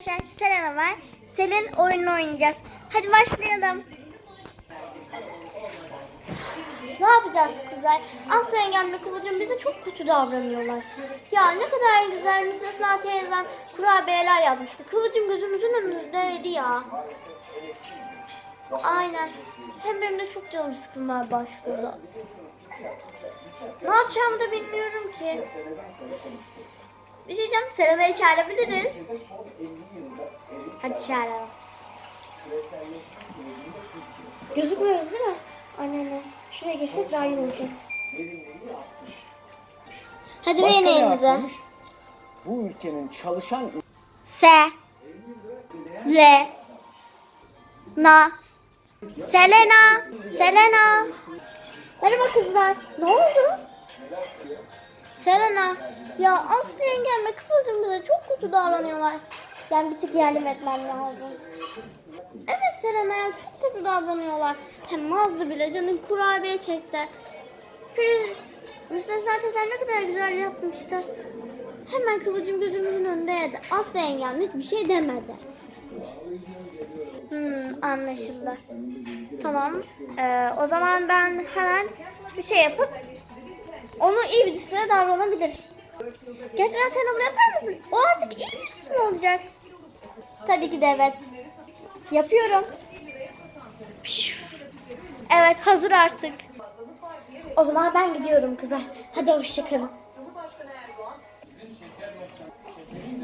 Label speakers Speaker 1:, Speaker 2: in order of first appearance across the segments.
Speaker 1: Arkadaşlar Selena var. Selin oyunu oynayacağız. Hadi başlayalım. Ne yapacağız kızlar? Aslı yengemle Kıvılcım bize çok kötü davranıyorlar. Ya ne kadar güzel Müstesna teyzem kurabiyeler yapmıştı. Kıvılcım gözümüzün önündeydi ya. Aynen. Hem benim de çok canım sıkılmaya başladı. Ne yapacağımı da bilmiyorum ki. Bir şey diyeceğim. Selena'yı çağırabiliriz. Hadi çağıralım. Gözükmüyoruz değil mi? Aynen. Şuraya geçsek daha iyi olacak. Hadi
Speaker 2: Başka ne
Speaker 1: elinize.
Speaker 2: yapmış? Bu ülkenin çalışan
Speaker 1: S L Na Selena Selena Merhaba kızlar. Ne oldu? Selena. Ya Aslı yengemle Kıvılcım bize çok kötü davranıyorlar. Yani bir tık yardım etmem lazım. Evet Selena ya çok kötü davranıyorlar. Hem Nazlı bile canın kurabiye çekti. Firuze, Müstesna teyzem ne kadar güzel yapmıştı. Hemen Kıvılcım gözümüzün önünde yedi. Aslı yengem hiçbir şey demedi. Hmm, anlaşıldı. Tamam. Ee, o zaman ben hemen bir şey yapıp onu iyi birisine davranabilir. Gerçekten sen onu yapar mısın? O artık iyi birisi mi olacak? Tabii ki de evet. Yapıyorum. Evet hazır artık. O zaman ben gidiyorum kızlar. Hadi hoşçakalın.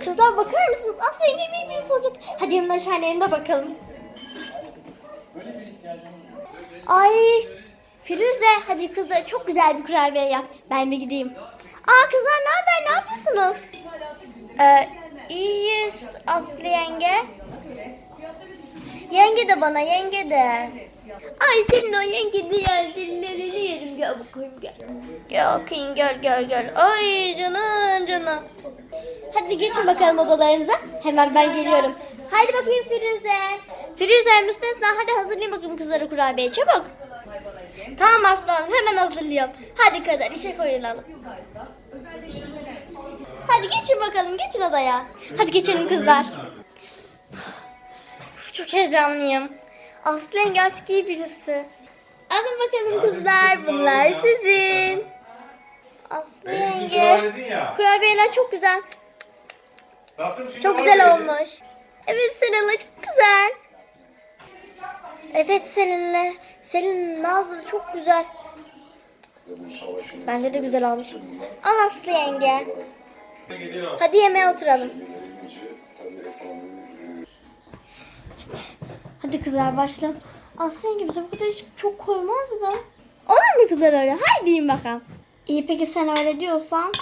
Speaker 1: Kızlar bakar mısınız? Asya yengem iyi birisi olacak. Hadi yanına şahanelerine bakalım. Ay Firuze hadi kızlar çok güzel bir kurabiye yap. Ben bir gideyim. Aa kızlar ne haber? Ne yapıyorsunuz? Ee, Aslı yenge. Yenge de bana yenge de. Ay senin o yenge diğer dillerini yerim. Gel bakayım gel. Gel bakayım gel gel gel. Ay canım canım. Hadi geçin bakalım odalarınıza. Hemen ben geliyorum. Haydi bakayım Firuze. Firuze, Müstesna hadi hazırlayın bakayım kızları kurabiye çabuk. Tamam aslanım hemen hazırlıyorum. Hadi kadar işe koyulalım. Hadi geçin bakalım geçin odaya. Hadi geçelim kızlar. Çok heyecanlıyım. Aslı artık iyi birisi. Alın bakalım kızlar bunlar sizin. Aslı yenge. Kurabiyeler çok güzel. Çok güzel olmuş. Evet Selena çok güzel. Evet Selin'le. Selin Nazlı çok güzel. Bence de güzel olmuş. Al Aslı yenge. Hadi yemeğe oturalım. Hadi kızlar başlayalım. Aslı yenge bize bu kadar hiç çok koymazdı. Olur mu kızlar öyle? Haydi yiyin bakalım. İyi peki sen öyle diyorsan.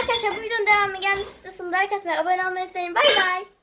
Speaker 1: Arkadaşlar bu videonun devamı gelmiş istiyorsanız like atmayı, abone olmayı unutmayın. Bay bay.